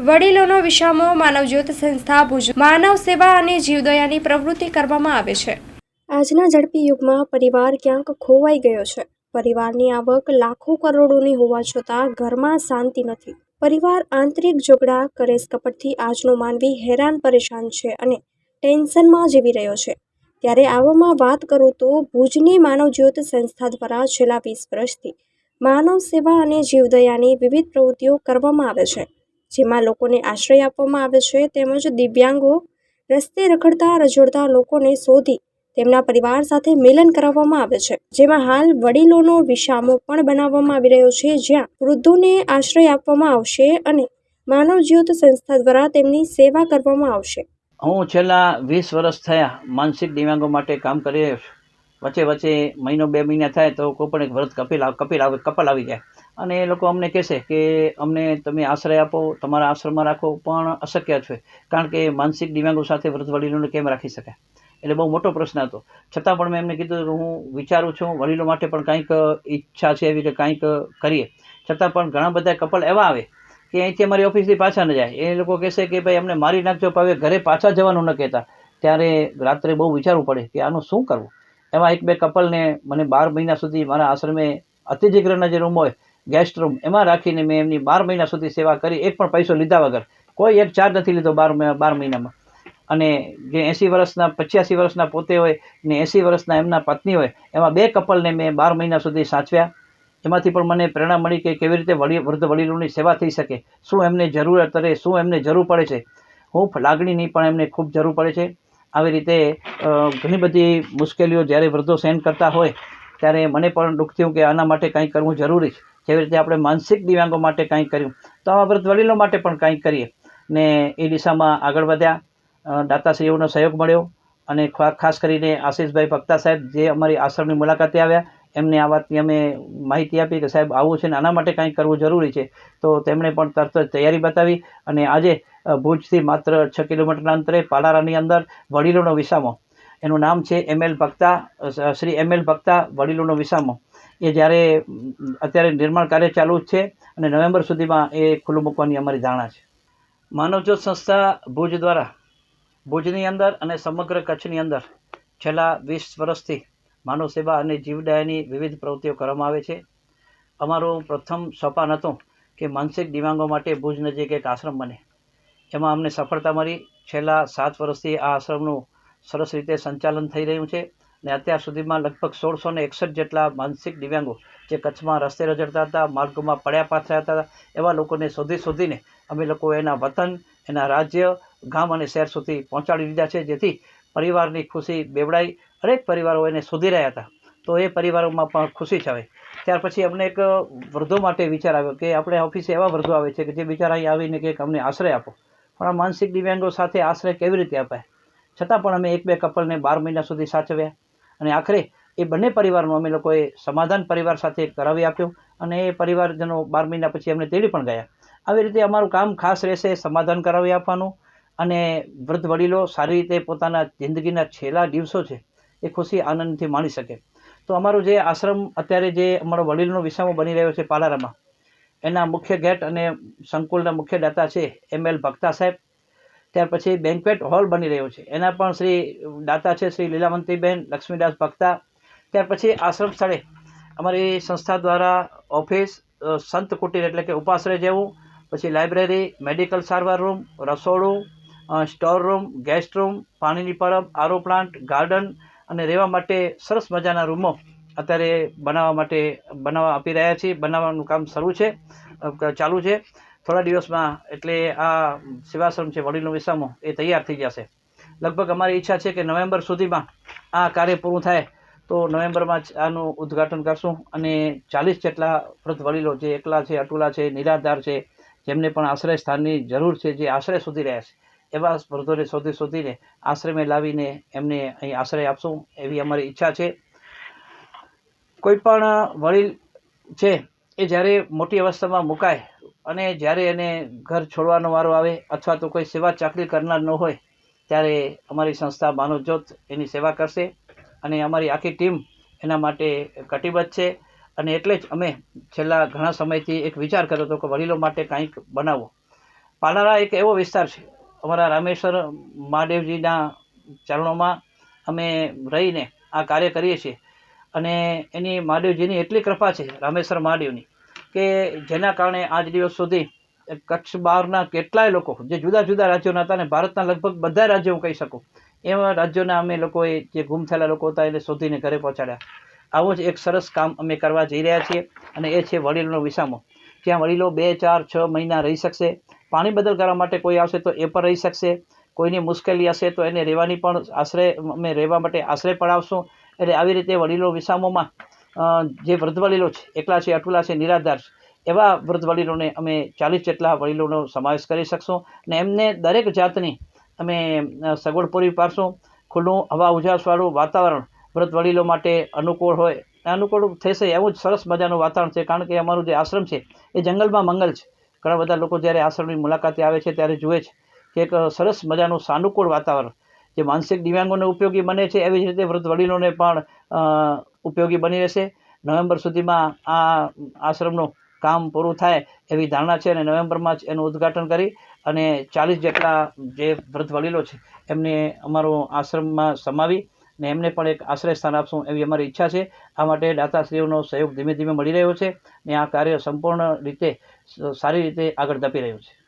વડીલોનો વિસામો માનવજ્યોત સંસ્થા ભુજ માનવ સેવા અને જીવદયાની પ્રવૃત્તિ કરવામાં આવે છે. આજના ઝડપી યુગમાં પરિવાર ક્યાંક ખોવાઈ ગયો છે. પરિવારની આવક લાખો કરોડોની હોવા છતાં ઘરમાં શાંતિ નથી. પરિવાર આંતરિક ઝઘડા કરેસ કપટથી આજનો માનવી હેરાન પરેશાન છે અને ટેન્શનમાં જીવી રહ્યો છે. ત્યારે આવામાં વાત કરું તો ભુજની માનવજ્યોત સંસ્થા દ્વારા છેલ્લા વીસ વર્ષથી માનવ સેવા અને જીવદયાની વિવિધ પ્રવૃત્તિઓ કરવામાં આવે છે. જેમાં લોકોને આશ્રય આપવામાં આવે છે તેમજ દિવ્યાંગો રસ્તે રખડતા રજોડતા લોકોને શોધી તેમના પરિવાર સાથે મિલન કરાવવામાં આવે છે. જેમાં હાલ વડીલોનો વિશામો પણ બનાવવામાં આવી રહ્યો છે, જ્યાં વૃદ્ધોને આશ્રય આપવામાં આવશે અને માનવ જ્યોત સંસ્થા દ્વારા તેમની સેવા કરવામાં આવશે. હું છેલ્લા વીસ વર્ષ થયા માનસિક દિવ્યાંગો માટે કામ કરી રહ્યો છું. વચ્ચે વચ્ચે મહિનો બે મહિના થાય તો કોઈ પણ એક વ્રત કપિલ કપિલ કપલ આવી જાય. અને એ લોકો અમને કહેશે કે અમને તમે આશ્રય આપો, તમારા આશ્રમમાં રાખો, પણ અશક્ય છે. કારણ કે માનસિક દિવ્યાંગો સાથે વૃદ્ધ વડીલોને કેમ રાખી શકાય? એટલે બહુ મોટો પ્રશ્ન હતો. છતાં પણ મેં એમને કીધું હું વિચારું છું, વડીલો માટે પણ કંઈક ઈચ્છા છે એવી કે કંઈક કરીએ. છતાં પણ ઘણા બધા કપલ એવા આવે કે અહીંથી અમારી ઓફિસથી પાછા ન જાય. એ લોકો કહેશે કે ભાઈ, અમને મારી નાખજો હવે ઘરે પાછા જવાનું ન કહેતા. ત્યારે રાત્રે બહુ વિચારવું પડે કે આનું શું કરવું? એવા એક બે કપલને મને બાર મહિના સુધી મારા આશ્રમે અતિથિગૃહના જે રૂમ હોય ગેસ્ટ રૂમ એમાં રાખીને મેં એમની બાર મહિના સુધી સેવા કરી, એક પણ પૈસો લીધા વગર. કોઈ એક ચાર્જ નથી લીધો બાર બાર મહિનામાં. અને જે એંસી વર્ષના, પચ્યાસી વર્ષના પોતે હોય ને એંસી વર્ષના એમના પત્ની હોય, એમાં બે કપલને મેં બાર મહિના સુધી સાચવ્યા. એમાંથી પણ મને પ્રેરણા મળી કે કેવી રીતે વડી વૃદ્ધ વડીલોની સેવા થઈ શકે, શું એમને જરૂરત રહે શું એમને જરૂર પડે છે. હું લાગણીની પણ એમને ખૂબ જરૂર પડે છે. આવી રીતે ઘણી બધી મુશ્કેલીઓ જ્યારે વૃદ્ધો સહન કરતા હોય, ત્યારે મને પણ દુઃખ થયું કે આના માટે કંઈ કરવું જરૂરી છે. જેવી રીતે આપણે માનસિક દિવ્યાંગો માટે કંઈક કર્યું? તો આવા વ્રત વડીલો માટે પણ કંઈ કરીએ. ને એ દિશામાં આગળ વધ્યા. દાતાશ્રીઓનો સહયોગ મળ્યો અને ખાસ કરીને આશીષભાઈ ભક્તા સાહેબ જે અમારી આશ્રમની મુલાકાતે આવ્યા, એમને આ વાતની અમે માહિતી આપી કે સાહેબ આવું છે ને આના માટે કંઈક કરવું જરૂરી છે. તો તેમણે પણ તરત જ તૈયારી બતાવી અને આજે ભુજથી માત્ર છ કિલોમીટરના અંતરે પાલારાની અંદર વડીલોનો વિસામો. એનું નામ છે M L Bhakta Shri M L Bhakta વડીલોનો વિસામો. એ જ્યારે અત્યારે નિર્માણ કાર્ય ચાલુ જ છે અને નવેમ્બર સુધીમાં એ ખુલ્લું મૂકવાની અમારી ધારણા છે. માનવજ્યોત સંસ્થા ભુજ દ્વારા, ભુજની અંદર અને સમગ્ર કચ્છની અંદર છેલ્લા વીસ વર્ષથી માનવ સેવા અને જીવદયાની વિવિધ પ્રવૃત્તિઓ કરવામાં આવે છે. અમારું પ્રથમ સોપાન હતું કે માનસિક દિવ્યાંગો માટે ભુજ નજીક એક આશ્રમ બને. એમાં અમને સફળતા મળી. છેલ્લા સાત વર્ષથી આ આશ્રમનું સરસ રીતે સંચાલન થઈ રહ્યું છે. અને અત્યાર સુધીમાં લગભગ સોળસો ને એકસઠ જેટલા માનસિક દિવ્યાંગો જે કચ્છમાં રસ્તે રજડતા હતા, માર્ગોમાં પડ્યા પાથર્યા હતા, એવા લોકોને શોધી શોધીને અમે લોકો એના વતન, એના રાજ્ય, ગામ અને શહેર સુધી પહોંચાડી દીધા છે. જેથી પરિવારની ખુશી બેવડાઈ દરેક પરિવારો એને શોધી રહ્યા હતા. તો એ પરિવારોમાં પણ ખુશી છવાય ત્યાર પછી અમને એક વૃદ્ધો માટે વિચાર આવ્યો કે આપણે ઓફિસે એવા વૃદ્ધો આવે છે કે જે બિચારા અહીં આવીને કે અમને આશ્રય આપો. પણ આ માનસિક દિવ્યાંગો સાથે આશ્રય કેવી રીતે અપાય? છતાં પણ અમે એક બે કપલને બાર મહિના સુધી સાચવ્યા. અને આખરે એ બંને પરિવારનું અમે લોકોએ સમાધાન પરિવાર સાથે કરાવી આપ્યું અને એ પરિવારજનો બાર મહિના પછી અમને તેડી પણ ગયા. આવી રીતે અમારું કામ ખાસ રહેશે સમાધાન કરાવી આપવાનું અને વૃદ્ધ વડીલો સારી રીતે પોતાના જિંદગીના છેલ્લા દિવસો છે એ ખુશી આનંદથી માણી શકે. તો અમારું જે આશ્રમ અત્યારે જે અમારો વડીલનો વિસામો બની રહ્યો છે પાલારામાં, એના મુખ્ય ગેટ અને સંકુલના મુખ્ય દાતા છે એમ એલ ભક્તા સાહેબ. ત્યાર પછી બેન્ક્વેટ હોલ બની રહ્યો છે. એના પણ શ્રી દાતા છે, શ્રી લીલાવંતીબેન લક્ષ્મીદાસ ભક્તા. ત્યાર પછી આશ્રમ સ્થળે અમારી સંસ્થા દ્વારા ઓફિસ સંત કુટીર એટલે કે ઉપાશ્રય જેવું, પછી લાઇબ્રેરી, મેડિકલ સારવાર રૂમ, રસોડું સ્ટોર રૂમ, ગેસ્ટ રૂમ, પાણીની પરબ, આરો પ્લાન્ટ, ગાર્ડન અને રહેવા માટે સરસ મજાના રૂમો અત્યારે બનાવવા માટે, બનાવવા આપી રહ્યા છીએ. બનાવવાનું કામ શરૂ છે ચાલુ છે. થોડા દિવસમાં એટલે આ સેવાશ્રમ છે, વડીલનો વિસામો, એ તૈયાર થઈ જશે. લગભગ અમારી ઈચ્છા છે કે નવેમ્બર સુધીમાં આ કાર્ય પૂરું થાય તો નવેમ્બરમાં આનું ઉદ્ઘાટન કરશું અને ચાલીસ જેટલા વૃદ્ધ વડીલો જે એકલા છે, અટુલા છે, નિરાધાર છે, જેમને પણ આશ્રય સ્થાનની જરૂર છે, જે આશ્રય શોધી રહ્યા છે, એવા વૃદ્ધોને શોધી શોધીને આશ્રમે લાવીને એમને અહીં આશ્રય આપશું એવી અમારી ઈચ્છા છે. કોઈ પણ વડીલ છે, એ જ્યારે મોટી અવસ્થામાં મુકાય અને જ્યારે એને ઘર છોડવાનો વારો આવે અથવા તો કોઈ સેવા ચાકરી કરનાર ન હોય, ત્યારે અમારી સંસ્થા માનવજ્યોત એની સેવા કરશે અને અમારી આખી ટીમ એના માટે કટિબદ્ધ છે. અને એટલે જ અમે છેલ્લા ઘણા સમયથી એક વિચાર કર્યો હતો કે વડીલો માટે કંઈક બનાવો. પાલારા એક એવો વિસ્તાર છે. અમારા રામેશ્વર મહાદેવજીના ચરણોમાં અમે રહીને આ કાર્ય કરીએ છીએ. અને એની મહાદેવજીની એટલી કૃપા છે, રામેશ્વર મહાદેવની. કે જેના કારણે આજ દિવસ સુધી કચ્છ બહારના કેટલાય લોકો, જે જુદા જુદા રાજ્યોના હતા અને ભારતના લગભગ બધા રાજ્યો હું કહી શકું, એવા રાજ્યોના અમે લોકોએ જે ગુમ થયેલા લોકો હતા એને શોધીને ઘરે પહોંચાડ્યા. આવું જ એક સરસ કામ અમે કરવા જઈ રહ્યા છીએ અને એ છે વડીલોનો વિસામો. જ્યાં વડીલો બે, ચાર, છ મહિના રહી શકશે, પાણી બદલ કરવા માટે કોઈ આવશે તો એ પણ રહી શકશે, કોઈની મુશ્કેલી હશે તો એને રહેવાની પણ આશરે, અમે રહેવા માટે આશરે પણ આવશું એટલે આવી રીતે વડીલો વિસામોમાં જે વૃદ્ધ વડીલો છે, એકલા છે, અટુલા છે, નિરાધાર છે, એવા વૃદ્ધ વડીલોને અમે ચાલીસ જેટલા વડીલોનો સમાવેશ કરી શકશું અને એમને દરેક જાતની અમે સગવડ પૂરી પાડશું. ખુલ્લું હવા ઉજાસવાળું વાતાવરણ વૃદ્ધ વડીલો માટે અનુકૂળ હોય. અનુકૂળ થશે એવું જ સરસ મજાનું વાતાવરણ છે, કારણ કે અમારું જે આશ્રમ છે, એ જંગલમાં મંગલ છે. ઘણા બધા લોકો જ્યારે આશ્રમની મુલાકાતે આવે છે, ત્યારે જુએ છે કે એક સરસ મજાનું સાનુકૂળ વાતાવરણ જે માનસિક દિવ્યાંગોને ઉપયોગી બને છે, એવી જ રીતે વૃદ્ધ વડીલોને પણ ઉપયોગી બની રહેશે. નવેમ્બર સુધીમાં આ આશ્રમનું કામ પૂરું થાય એવી ધારણા છે અને નવેમ્બરમાં જ એનું ઉદ્ઘાટન કરી અને ચાલીસ જેટલા જે વૃદ્ધ વડીલો છે, એમને અમારો આશ્રમમાં સમાવી ને એમને પણ એક આશ્રય સ્થાન આપશું એવી અમારી ઈચ્છા છે. આ માટે દાતાશ્રીઓનો સહયોગ ધીમે ધીમે મળી રહ્યો છે ને આ કાર્ય સંપૂર્ણ રીતે, સારી રીતે આગળ ધપી રહ્યું છે.